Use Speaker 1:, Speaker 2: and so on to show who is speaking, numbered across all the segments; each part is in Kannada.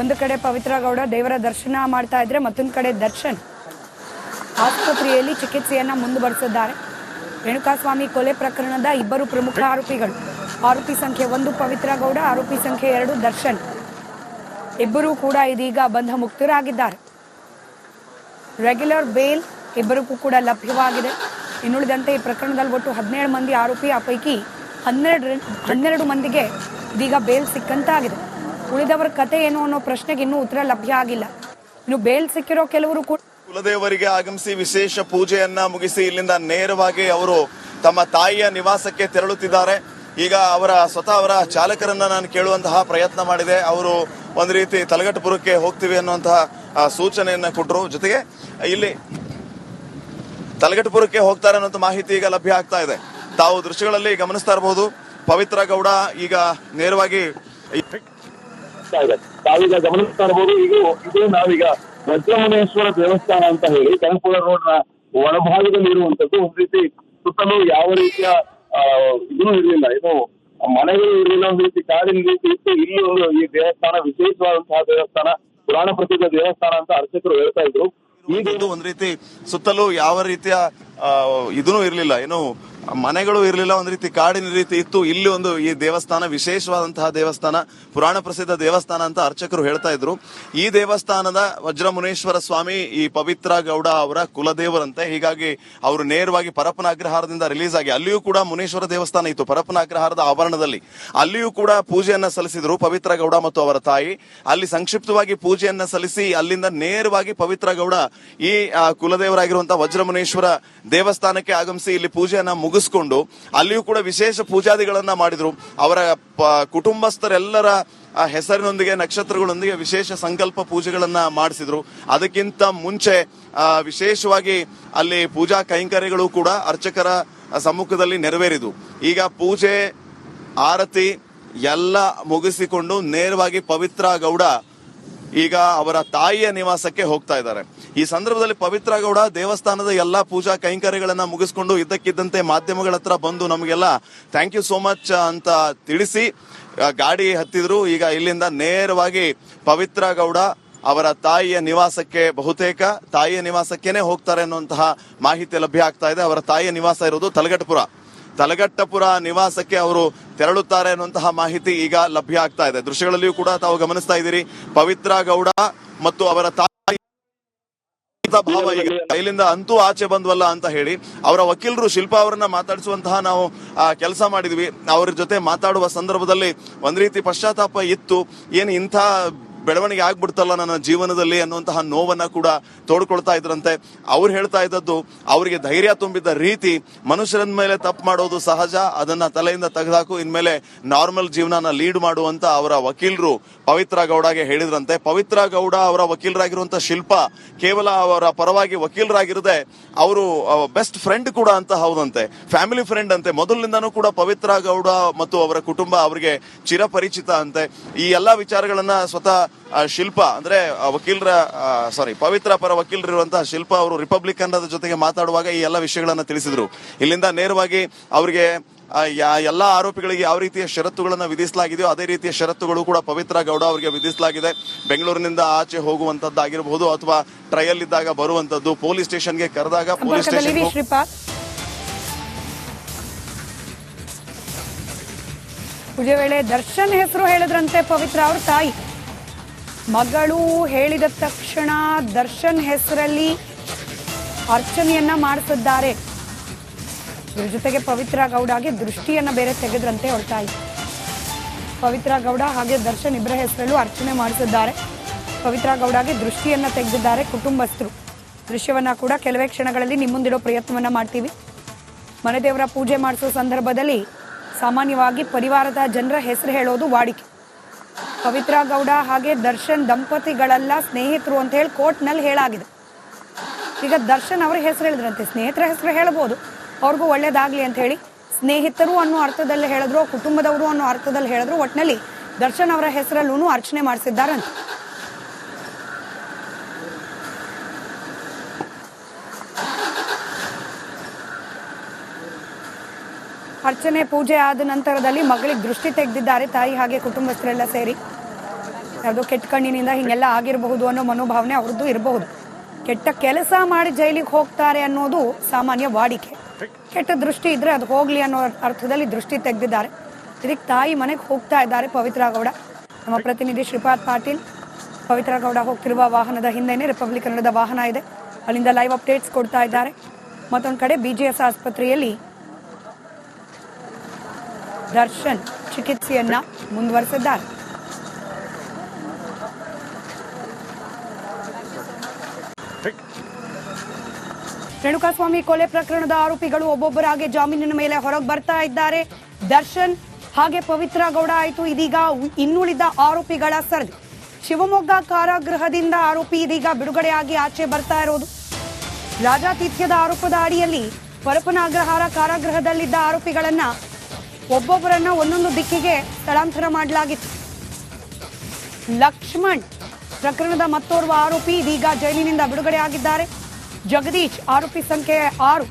Speaker 1: ಒಂದು ಕಡೆ ಪವಿತ್ರ ಗೌಡ ದೇವರ ದರ್ಶನ ಮಾಡ್ತಾ ಇದ್ರೆ ಮತ್ತೊಂದು ಕಡೆ ದರ್ಶನ್ ಆಸ್ಪತ್ರೆಯಲ್ಲಿ ಚಿಕಿತ್ಸೆಯನ್ನ ಮುಂದುವರೆಸಿದ್ದಾರೆ. ರೇಣುಕಾಸ್ವಾಮಿ ಕೊಲೆ ಪ್ರಕರಣದ ಇಬ್ಬರು ಪ್ರಮುಖ ಆರೋಪಿಗಳು. ಆರೋಪಿ ಸಂಖ್ಯೆ ಒಂದು, ಪವಿತ್ರ ಗೌಡ, ಆರೋಪಿ ಸಂಖ್ಯೆ ಎರಡು, ದರ್ಶನ್. ಇಬ್ಬರೂ ಕೂಡ ಇದೀಗ ಬಂಧ ಮುಕ್ತರಾಗಿದ್ದಾರೆ. ರೆಗ್ಯುಲರ್ ಬೇಲ್ ಇಬ್ಬರಿಗೂ ಕೂಡ ಲಭ್ಯವಾಗಿದೆ. ಇನ್ನುಳಿದಂತೆ ಈ ಪ್ರಕರಣದಲ್ಲಿ ಒಟ್ಟು ಹದಿನೇಳು ಮಂದಿ ಆರೋಪಿ, ಆ ಪೈಕಿ ಹನ್ನೆರಡು ಹನ್ನೆರಡು ಮಂದಿಗೆ ಇದೀಗ ಬೇಲ್ ಸಿಕ್ಕಂತಾಗಿದೆ. ಉಳಿದವರ ಕತೆ ಏನು ಅನ್ನೋ ಪ್ರಶ್ನೆಗೆ ಇನ್ನೂ ಉತ್ತರ ಲಭ್ಯ ಆಗಿಲ್ಲ. ಇನ್ನು ಬೇಲ್ ಸಿಕ್ಕಿರೋ ಕೆಲವರು ಕೂಡ
Speaker 2: ಕುಲದೇವರಿಗೆ ಆಗಮಿಸಿ ವಿಶೇಷ ಪೂಜೆಯನ್ನ ಮುಗಿಸಿ ಇಲ್ಲಿಂದ ನೇರವಾಗಿ ಅವರು ತಮ್ಮ ತಾಯಿಯ ನಿವಾಸಕ್ಕೆ ತೆರಳುತ್ತಿದ್ದಾರೆ. ಈಗ ಅವರ ಸ್ವತಃ ಅವರ ಚಾಲಕರನ್ನ ನಾನು ಕೇಳುವಂತಹ ಪ್ರಯತ್ನ ಮಾಡಿದೆ. ಅವರು ಒಂದು ರೀತಿ ತಲಗಟ್ಟಪುರಕ್ಕೆ ಹೋಗ್ತೀವಿ ಅನ್ನುವಂತಹ ಸೂಚನೆಯನ್ನ ಕೊಟ್ಟರು ಜೊತೆಗೆ ಇಲ್ಲಿ ತಲಗಟ್ಟಪುರಕ್ಕೆ ಹೋಗ್ತಾರೆ ಅನ್ನೋ ಮಾಹಿತಿ ಈಗ ಲಭ್ಯ ಆಗ್ತಾ ಇದೆ. ತಾವು ದೃಶ್ಯಗಳಲ್ಲಿ ಗಮನಿಸ್ತಾ ಇರಬಹುದು. ಪವಿತ್ರ ಗೌಡ ಈಗ ನೇರವಾಗಿ
Speaker 3: ಆಗ್ತಾ ಇದೆ. ತಾವೀಗ ಗಮನಿಸ್ತಾ ಇರಬಹುದು ಇದು ಇದು ನಾವೀಗ ವಜ್ರಮುನೇಶ್ವರ ದೇವಸ್ಥಾನ ಅಂತ ಹೇಳಿ ಕನಕಪುರ ರೋಡ್ನ ಒಳಭಾಗದಲ್ಲಿ ಇರುವಂತದ್ದು ಒಂದ್ ರೀತಿ ಸುತ್ತಲೂ ಯಾವ ರೀತಿಯ ಇದು ಇರಲಿಲ್ಲ. ಇದು ಮನೆಗಳು ಇರಲಿಲ್ಲ. ಒಂದ್ ರೀತಿ ಕಾಡಿನ ರೀತಿ ಇತ್ತು. ಇಲ್ಲಿ ಒಂದು ಈ ದೇವಸ್ಥಾನ, ವಿಶೇಷವಾದಂತಹ ದೇವಸ್ಥಾನ, ಪುರಾಣ ಪ್ರಸಿದ್ಧ ದೇವಸ್ಥಾನ ಅಂತ ಅರ್ಚಕರು ಹೇಳ್ತಾ ಇದ್ರು. ಈಗ
Speaker 2: ಒಂದ್ ರೀತಿ ಸುತ್ತಲೂ ಯಾವ ರೀತಿಯ ಇದೂ ಇರಲಿಲ್ಲ. ಏನು ಮನೆಗಳು ಇರಲಿಲ್ಲ, ಒಂದ್ ರೀತಿ ಕಾಡಿನ ರೀತಿ ಇತ್ತು. ಇಲ್ಲಿ ಒಂದು ಈ ದೇವಸ್ಥಾನ, ವಿಶೇಷವಾದಂತಹ ದೇವಸ್ಥಾನ, ಪುರಾಣ ಪ್ರಸಿದ್ಧ ದೇವಸ್ಥಾನ ಅಂತ ಅರ್ಚಕರು ಹೇಳ್ತಾ ಇದ್ರು. ಈ ದೇವಸ್ಥಾನದ ವಜ್ರಮುನೇಶ್ವರ ಸ್ವಾಮಿ, ಈ ಪವಿತ್ರ ಗೌಡ ಅವರ ಕುಲದೇವರಂತೆ. ಹೀಗಾಗಿ ಅವರು ನೇರವಾಗಿ ಪರಪ್ಪನ ಅಗ್ರಹಾರದಿಂದ ರಿಲೀಸ್ ಆಗಿ, ಅಲ್ಲಿಯೂ ಕೂಡ ಮುನೇಶ್ವರ ದೇವಸ್ಥಾನ ಇತ್ತು ಪರಪ್ಪನ ಅಗ್ರಹಾರದ ಆವರಣದಲ್ಲಿ. ಅಲ್ಲಿಯೂ ಕೂಡ ಪೂಜೆಯನ್ನ ಸಲ್ಲಿಸಿದ್ರು ಪವಿತ್ರ ಗೌಡ ಮತ್ತು ಅವರ ತಾಯಿ. ಅಲ್ಲಿ ಸಂಕ್ಷಿಪ್ತವಾಗಿ ಪೂಜೆಯನ್ನ ಸಲ್ಲಿಸಿ, ಅಲ್ಲಿಂದ ನೇರವಾಗಿ ಪವಿತ್ರ ಗೌಡ ಈ ಕುಲದೇವರಾಗಿರುವಂತಹ ವಜ್ರಮುನೇಶ್ವರ ದೇವಸ್ಥಾನಕ್ಕೆ ಆಗಮಿಸಿ, ಇಲ್ಲಿ ಪೂಜೆಯನ್ನ ಮುಗಿಸ್ಕೊಂಡು ಅಲ್ಲಿಯೂ ಕೂಡ ವಿಶೇಷ ಪೂಜಾದಿಗಳನ್ನ ಮಾಡಿದ್ರು. ಅವರ ಕುಟುಂಬಸ್ಥರೆಲ್ಲರ ಹೆಸರಿನೊಂದಿಗೆ, ನಕ್ಷತ್ರಗಳೊಂದಿಗೆ ವಿಶೇಷ ಸಂಕಲ್ಪ ಪೂಜೆಗಳನ್ನ ಮಾಡಿಸಿದ್ರು. ಅದಕ್ಕಿಂತ ಮುಂಚೆ ವಿಶೇಷವಾಗಿ ಅಲ್ಲಿ ಪೂಜಾ ಕೈಂಕರ್ಯಗಳು ಕೂಡ ಅರ್ಚಕರ ಸಮ್ಮುಖದಲ್ಲಿ ನೆರವೇರಿದು ಈಗ ಪೂಜೆ, ಆರತಿ ಎಲ್ಲ ಮುಗಿಸಿಕೊಂಡು ನೇರವಾಗಿ ಪವಿತ್ರ ಗೌಡ ಈಗ ಅವರ ತಾಯಿಯ ನಿವಾಸಕ್ಕೆ ಹೋಗ್ತಾ ಇದ್ದಾರೆ. ಈ ಸಂದರ್ಭದಲ್ಲಿ ಪವಿತ್ರ ಗೌಡ ದೇವಸ್ಥಾನದ ಎಲ್ಲಾ ಪೂಜಾ ಕೈಂಕರ್ಯಗಳನ್ನ ಮುಗಿಸ್ಕೊಂಡು ಇದ್ದಕ್ಕಿದ್ದಂತೆ ಮಾಧ್ಯಮಗಳ ಹತ್ರ ಬಂದು ನಮಗೆಲ್ಲ ಥ್ಯಾಂಕ್ ಯು ಸೋ ಮಚ್ ಅಂತ ತಿಳಿಸಿ ಗಾಡಿ ಹತ್ತಿದ್ರು. ಈಗ ಇಲ್ಲಿಂದ ನೇರವಾಗಿ ಪವಿತ್ರ ಗೌಡ ಅವರ ತಾಯಿಯ ನಿವಾಸಕ್ಕೆ ಬಹುತೇಕ, ತಾಯಿಯ ನಿವಾಸಕ್ಕೇನೆ ಹೋಗ್ತಾರೆ ಅನ್ನುವಂತಹ ಮಾಹಿತಿ ಲಭ್ಯ ಆಗ್ತಾ ಇದೆ. ಅವರ ತಾಯಿಯ ನಿವಾಸ ಇರೋದು ತಲಗಟ್ಟಪುರ ತಲಗಟ್ಟಪುರ ನಿವಾಸಕ್ಕೆ ಅವರು ತೆರಳುತ್ತಾರೆ ಅನ್ನುವಂತಹ ಮಾಹಿತಿ ಈಗ ಲಭ್ಯ ಆಗ್ತಾ ಇದೆ. ದೃಶ್ಯಗಳಲ್ಲಿಯೂ ಕೂಡ ತಾವು ಗಮನಿಸ್ತಾ ಇದ್ದೀರಿ. ಪವಿತ್ರ ಗೌಡ ಮತ್ತು ಅವರ ತಾಯಿ ಭಾವ ಈಗ ಇಲ್ಲಿಂದ ಅಂತೂ ಆಚೆ ಬಂದ್ವಲ್ಲ ಅಂತ ಹೇಳಿ ಅವರ ವಕೀಲರು ಶಿಲ್ಪಾ ಅವರನ್ನ ಮಾತಾಡಿಸುವಂತಹ ನಾವು ಕೆಲಸ ಮಾಡಿದ್ವಿ. ಅವ್ರ ಜೊತೆ ಮಾತಾಡುವ ಸಂದರ್ಭದಲ್ಲಿ ಒಂದ್ ರೀತಿ ಪಶ್ಚಾತ್ತಾಪ ಇತ್ತು. ಏನು ಇಂಥ ಬೆಳವಣಿಗೆ ಆಗ್ಬಿಡ್ತಲ್ಲ ನನ್ನ ಜೀವನದಲ್ಲಿ ಅನ್ನುವಂತಹ ನೋವನ್ನ ಕೂಡ ತೋಡ್ಕೊಳ್ತಾ ಇದ್ರಂತೆ. ಅವ್ರು ಹೇಳ್ತಾ ಇದ್ದದ್ದು, ಅವರಿಗೆ ಧೈರ್ಯ ತುಂಬಿದ್ದ ರೀತಿ ಮನುಷ್ಯರ ಮೇಲೆ ತಪ್ಪು ಮಾಡೋದು ಸಹಜ, ಅದನ್ನ ತಲೆಯಿಂದ ತೆಗೆದಾಕು, ಇನ್ಮೇಲೆ ನಾರ್ಮಲ್ ಜೀವನನ ಲೀಡ್ ಮಾಡುವಂತ ಅವರ ವಕೀಲರು ಪವಿತ್ರ ಗೌಡಗೆ ಹೇಳಿದ್ರಂತೆ. ಪವಿತ್ರ ಗೌಡ ಅವರ ವಕೀಲರಾಗಿರುವಂತ ಶಿಲ್ಪ ಕೇವಲ ಅವರ ಪರವಾಗಿ ವಕೀಲರಾಗಿರದೆ ಅವರು ಬೆಸ್ಟ್ ಫ್ರೆಂಡ್ ಕೂಡ ಅಂತ ಹೌದಂತೆ. ಫ್ಯಾಮಿಲಿ ಫ್ರೆಂಡ್ ಅಂತೆ. ಮೊದಲಿನಿಂದನೂ ಕೂಡ ಪವಿತ್ರ ಗೌಡ ಮತ್ತು ಅವರ ಕುಟುಂಬ ಅವರಿಗೆ ಚಿರಪರಿಚಿತ ಅಂತೆ. ಈ ಎಲ್ಲಾ ವಿಚಾರಗಳನ್ನ ಸ್ವತಃ ಶಿಲ್ಪ ಅಂದ್ರೆ ವಕೀಲರ ಸಾರಿ ಪವಿತ್ರ ಪರ ವಕೀಲರಿರುವಂತಹ ಶಿಲ್ಪ ಅವರು ರಿಪಬ್ಲಿಕನ್ ಜೊತೆಗೆ ಮಾತಾಡುವಾಗ ಈ ಎಲ್ಲ ವಿಷಯಗಳನ್ನ ತಿಳಿಸಿದ್ರು. ಇಲ್ಲಿಂದ ನೇರವಾಗಿ ಅವರಿಗೆ ಎಲ್ಲಾ ಆರೋಪಿಗಳಿಗೆ ಯಾವ ರೀತಿಯ ಷರತ್ತುಗಳನ್ನ ವಿಧಿಸಲಾಗಿದೆಯೋ ಅದೇ ರೀತಿಯ ಷರತ್ತುಗಳು ಕೂಡ ಪವಿತ್ರ ಗೌಡ ಅವರಿಗೆ ವಿಧಿಸಲಾಗಿದೆ. ಬೆಂಗಳೂರಿನಿಂದ ಆಚೆ ಹೋಗುವಂತದ್ದಾಗಿರಬಹುದು ಅಥವಾ ಟ್ರಯಲ್ ಇದ್ದಾಗ ಬರುವಂತದ್ದು ಪೊಲೀಸ್ ಸ್ಟೇಷನ್ಗೆ ಕರೆದಾಗ ಪೊಲೀಸ್ ಸ್ಟೇಷನ್
Speaker 1: ವೇಳೆ ದರ್ಶನ್ ಹೆಸರು ಹೇಳಿದ್ರಂತೆ ಪವಿತ್ರ ಅವ್ರ ತಾಯಿ. ಮಗಳು ಹೇಳಿದ ತಕ್ಷಣ ದರ್ಶನ್ ಹೆಸರಲ್ಲಿ ಅರ್ಚನೆಯನ್ನ ಮಾಡಿಸಿದ್ದಾರೆ. ಇದ್ರ ಜೊತೆಗೆ ಪವಿತ್ರ ಹಾಗೆ ದೃಷ್ಟಿಯನ್ನ ಬೇರೆ ತೆಗೆದ್ರಂತೆ ತಾಯಿ ಪವಿತ್ರ ಗೌಡ ಹಾಗೆ ದರ್ಶನ್ ಇಬ್ಬರ ಹೆಸರಲ್ಲೂ ಅರ್ಚನೆ ಮಾಡಿಸಿದ್ದಾರೆ. ಪವಿತ್ರ ಗೌಡಗೆ ದೃಷ್ಟಿಯನ್ನ ತೆಗೆದಿದ್ದಾರೆ ಕುಟುಂಬಸ್ಥರು. ದೃಶ್ಯವನ್ನ ಕೂಡ ಕೆಲವೇ ಕ್ಷಣಗಳಲ್ಲಿ ನಿಮ್ಮ ಮುಂದಿಡೋ ಪ್ರಯತ್ನವನ್ನ ಮಾಡ್ತೀವಿ. ಮನೆದೇವರ ಪೂಜೆ ಮಾಡಿಸೋ ಸಂದರ್ಭದಲ್ಲಿ ಸಾಮಾನ್ಯವಾಗಿ ಪರಿವಾರದ ಜನರ ಹೆಸರು ಹೇಳೋದು ವಾಡಿಕೆ. ಪವಿತ್ರ ಗೌಡ ಹಾಗೆ ದರ್ಶನ್ ದಂಪತಿಗಳೆಲ್ಲ ಸ್ನೇಹಿತರು ಅಂತ ಹೇಳಿ ಕೋರ್ಟ್ನಲ್ಲಿ ಹೇಳಾಗಿದೆ. ಈಗ ದರ್ಶನ್ ಅವರ ಹೆಸರು ಹೇಳಿದ್ರಂತೆ, ಸ್ನೇಹಿತರ ಹೆಸರು ಹೇಳ್ಬೋದು. ಅವ್ರಿಗೂ ಒಳ್ಳೇದಾಗ್ಲಿ ಅಂತ ಹೇಳಿ ಸ್ನೇಹಿತರು ಅನ್ನೋ ಅರ್ಥದಲ್ಲಿ ಹೇಳಿದ್ರು, ಕುಟುಂಬದವರು ಅನ್ನೋ ಅರ್ಥದಲ್ಲಿ ಹೇಳಿದ್ರು. ಒಟ್ಟಿನಲ್ಲಿ ದರ್ಶನ್ ಅವರ ಹೆಸರಲ್ಲೂ ಅರ್ಚನೆ ಮಾಡಿಸಿದ್ದಾರಂತೆ. ಅರ್ಚನೆ ಪೂಜೆ ಆದ ನಂತರದಲ್ಲಿ ಮಗಳಿಗೆ ದೃಷ್ಟಿ ತೆಗೆದಿದ್ದಾರೆ, ತಾಯಿ ಹಾಗೆ ಕುಟುಂಬಸ್ಥರೆಲ್ಲ ಸೇರಿ. ಯಾವುದೋ ಕೆಟ್ಟ ಕಣ್ಣಿನಿಂದ ಹಿಂಗೆಲ್ಲ ಆಗಿರಬಹುದು ಅನ್ನೋ ಮನೋಭಾವನೆ ಅವ್ರದ್ದು ಇರಬಹುದು. ಕೆಟ್ಟ ಕೆಲಸ ಮಾಡಿ ಜೈಲಿಗೆ ಹೋಗ್ತಾರೆ ಅನ್ನೋದು ಸಾಮಾನ್ಯ ವಾಡಿಕೆ. ಕೆಟ್ಟ ದೃಷ್ಟಿ ಇದ್ರೆ ಅದು ಹೋಗ್ಲಿ ಅನ್ನೋ ಅರ್ಥದಲ್ಲಿ ದೃಷ್ಟಿ ತೆಗೆದಿದ್ದಾರೆ. ಇದಕ್ಕೆ ತಾಯಿ ಮನೆಗೆ ಹೋಗ್ತಾ ಇದ್ದಾರೆ ಪವಿತ್ರ ಗೌಡ. ನಮ್ಮ ಪ್ರತಿನಿಧಿ ಶ್ರೀಪಾದ್ ಪಾಟೀಲ್. ಪವಿತ್ರ ಗೌಡ ಹೋಗ್ತಿರುವ ವಾಹನದ ಹಿಂದೆನೆ ರಿಪಬ್ಲಿಕ್ ಕನ್ನಡದ ವಾಹನ ಇದೆ. ಅಲ್ಲಿಂದ ಲೈವ್ ಅಪ್ಡೇಟ್ಸ್ ಕೊಡ್ತಾ ಇದ್ದಾರೆ. ಮತ್ತೊಂದು ಕಡೆ ಬಿಜಿಎಸ್ ಆಸ್ಪತ್ರೆಯಲ್ಲಿ ದರ್ಶನ್ ಚಿಕಿತ್ಸೆಯನ್ನ ಮುಂದುವರೆಸಿದ್ದಾರೆ. ರೇಣುಕಾಸ್ವಾಮಿ ಕೊಲೆ ಪ್ರಕರಣದ ಆರೋಪಿಗಳು ಒಬ್ಬೊಬ್ಬರಾಗಿ ಜಾಮೀನಿನ ಮೇಲೆ ಹೊರಗೆ ಬರ್ತಾ ಇದ್ದಾರೆ. ದರ್ಶನ್ ಹಾಗೆ ಪವಿತ್ರ ಗೌಡ ಆಯಿತು. ಇದೀಗ ಇನ್ನುಳಿದ ಆರೋಪಿಗಳ ಸರದಿ. ಶಿವಮೊಗ್ಗ ಕಾರಾಗೃಹದಿಂದ ಆರೋಪಿ ಇದೀಗ ಬಿಡುಗಡೆಯಾಗಿ ಆಚೆ ಬರ್ತಾ ಇರೋದು. ರಾಜಾತಿಥ್ಯದ ಆರೋಪದ ಅಡಿಯಲ್ಲಿ ಪರಪನಾಗ್ರಹಾರ ಕಾರಾಗೃಹದಲ್ಲಿದ್ದ ಆರೋಪಿಗಳನ್ನ ಒಬ್ಬೊಬ್ಬರನ್ನ ಒಂದೊಂದು ದಿಕ್ಕಿಗೆ ಸ್ಥಳಾಂತರ ಮಾಡಲಾಗಿತ್ತು. ಲಕ್ಷ್ಮಣ್ ಪ್ರಕರಣದ ಮತ್ತೋರ್ವ ಆರೋಪಿ ಇದೀಗ ಜೈಲಿನಿಂದ ಬಿಡುಗಡೆಯಾಗಿದ್ದಾರೆ ಜಗದೀಶ್, ಆರೋಪಿ ಸಂಖ್ಯೆ ಆರು.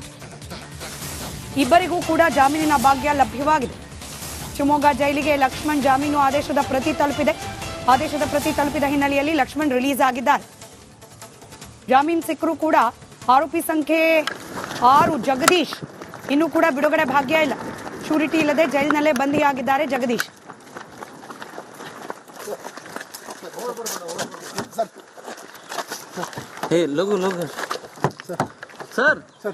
Speaker 1: ಇಬ್ಬರಿಗೂ ಕೂಡ ಜಾಮೀನಿನ ಭಾಗ್ಯ ಲಭ್ಯವಾಗಿದೆ. ಶಿವಮೊಗ್ಗ ಜೈಲಿಗೆ ಲಕ್ಷ್ಮಣ್ ಜಾಮೀನು ಆದೇಶದ ಪ್ರತಿ ತಲುಪಿದೆ. ಆದೇಶದ ಪ್ರತಿ ತಲುಪಿದ ಹಿನ್ನೆಲೆಯಲ್ಲಿ ಲಕ್ಷ್ಮಣ್ ರಿಲೀಸ್ ಆಗಿದ್ದಾರೆ. ಜಾಮೀನು ಸಿಕ್ಕರೂ ಕೂಡ ಆರೋಪಿ ಸಂಖ್ಯೆ ಆರು ಜಗದೀಶ್. ಇನ್ನೂ ಕೂಡ ಬಿಡುಗಡೆ ಭಾಗ್ಯ ಇಲ್ಲ. ಶೂರಿಟಿ ಇಲ್ಲದೆ ಜೈಲಿನಲ್ಲೇ ಬಂಧಿಯಾಗಿದ್ದಾರೆ ಜಗದೀಶ್.
Speaker 4: ಲಘು ಲಘು लोगो सर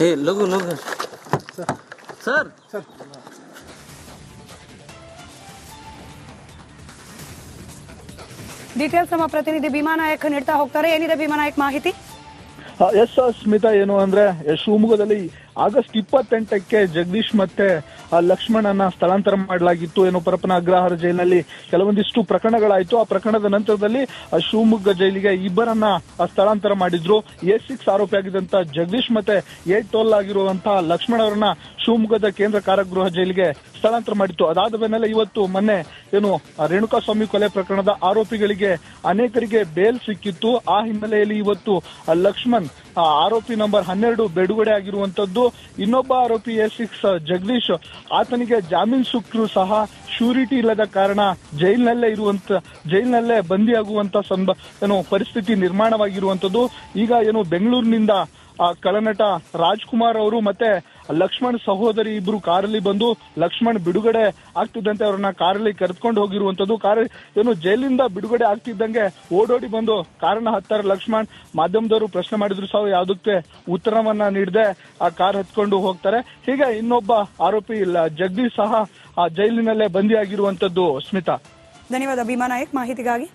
Speaker 4: हे लोगो लोगो सर
Speaker 1: ಡೀಟೇಲ್ಸ್ ನಮ್ಮ ಪ್ರತಿನಿಧಿ ಭೀಮಾ ನಾಯಕ್ ನೀಡ್ತಾ ಹೋಗ್ತಾರೆ ಏನಿದೆ ಭೀಮಾ ನಾಯಕ್ ಮಾಹಿತಿ
Speaker 5: ಆ, ಎಸ್ ಸ್ಮಿತಾ ಏನು ಅಂದ್ರೆ ಶಿವಮೊಗ್ಗದಲ್ಲಿ ಆಗಸ್ಟ್ ಇಪ್ಪತ್ತೆಂಟಕ್ಕೆ ಜಗದೀಶ್ ಮತ್ತೆ ಲಕ್ಷ್ಮಣನ ಸ್ಥಳಾಂತರ ಮಾಡಲಾಗಿತ್ತು ಏನು ಪರಪನ ಅಗ್ರಹಾರ ಜೈಲಿನಲ್ಲಿ ಕೆಲವೊಂದಿಷ್ಟು ಪ್ರಕರಣಗಳಾಯಿತು. ಆ ಪ್ರಕರಣದ ನಂತರದಲ್ಲಿ ಶಿವಮೊಗ್ಗ ಜೈಲಿಗೆ ಇಬ್ಬರನ್ನ ಸ್ಥಳಾಂತರ ಮಾಡಿದ್ರು. ಎ ಸಿಕ್ಸ್ ಆರೋಪಿಯಾಗಿದ್ದಂತ ಜಗದೀಶ್ ಮತ್ತೆ ಎ ಟೋಲ್ ಆಗಿರುವಂತಹ ಲಕ್ಷ್ಮಣ ಅವರನ್ನ ಶಿವಮೊಗ್ಗದ ಕೇಂದ್ರ ಕಾರಾಗೃಹ ಜೈಲಿಗೆ ಸ್ಥಳಾಂತರ ಮಾಡಿತ್ತು. ಅದಾದ ಮೇಲೆ ಇವತ್ತು ಮೊನ್ನೆ ಏನು ರೇಣುಕಾ ಸ್ವಾಮಿ ಕೊಲೆ ಪ್ರಕರಣದ ಆರೋಪಿಗಳಿಗೆ ಅನೇಕರಿಗೆ ಬೇಲ್ ಸಿಕ್ಕಿತ್ತು. ಆ ಹಿನ್ನೆಲೆಯಲ್ಲಿ ಇವತ್ತು ಲಕ್ಷ್ಮಣ್ ಆರೋಪಿ ನಂಬರ್ ಹನ್ನೆರಡು ಬಿಡುಗಡೆ ಆಗಿರುವಂತದ್ದು ಇನ್ನೊಬ್ಬ ಆರೋಪಿ ಎ ಸಿಕ್ಸ್ ಜಗದೀಶ್, ಆತನಿಗೆ ಜಾಮೀನು ಸುಕ್ರು ಸಹ ಶ್ಯೂರಿಟಿ ಇಲ್ಲದ ಕಾರಣ ಜೈಲಿನಲ್ಲೇ ಇರುವಂತ ಜೈಲಿನಲ್ಲೇ ಬಂದಿಯಾಗುವಂತ ಸಂಬ, ಏನು, ಪರಿಸ್ಥಿತಿ ನಿರ್ಮಾಣವಾಗಿರುವಂತದ್ದು ಈಗ ಏನು, ಬೆಂಗಳೂರಿನಿಂದ ಕಳನಟ ರಾಜ್ಕುಮಾರ್ ಅವರು ಮತ್ತೆ ಲಕ್ಷ್ಮಣ್ ಸಹೋದರಿ ಇಬ್ರು ಕಾರಲ್ಲಿ ಬಂದು ಲಕ್ಷ್ಮಣ್ ಬಿಡುಗಡೆ ಆಗ್ತಿದ್ದಂತೆ ಅವ್ರನ್ನ ಕಾರಲ್ಲಿ ಕರೆದುಕೊಂಡು ಹೋಗಿರುವಂತದ್ದು. ಕಾರ್ ಏನು ಜೈಲಿಂದ ಬಿಡುಗಡೆ ಆಗ್ತಿದ್ದಂಗೆ ಓಡೋಡಿ ಬಂದು ಕಾರನ್ನ ಹತ್ತಾರೆ ಲಕ್ಷ್ಮಣ್ ಮಾಧ್ಯಮದವರು ಪ್ರಶ್ನೆ ಮಾಡಿದ್ರು ಸಹ ಯಾವುದಕ್ಕೆ ಉತ್ತರವನ್ನ ನೀಡದೆ ಆ ಕಾರ್ ಹತ್ಕೊಂಡು ಹೋಗ್ತಾರೆ. ಹೀಗೆ ಇನ್ನೊಬ್ಬ ಆರೋಪಿ ಇಲ್ಲ ಜಗದೀಶ್ ಸಹ ಆ ಜೈಲಿನಲ್ಲೇ ಬಂದಿಯಾಗಿರುವಂತದ್ದು ಸ್ಮಿತಾ.
Speaker 1: ಧನ್ಯವಾದ. ಭೀಮಾ ನಾಯಕ್, ಮಾಹಿತಿಗಾಗಿ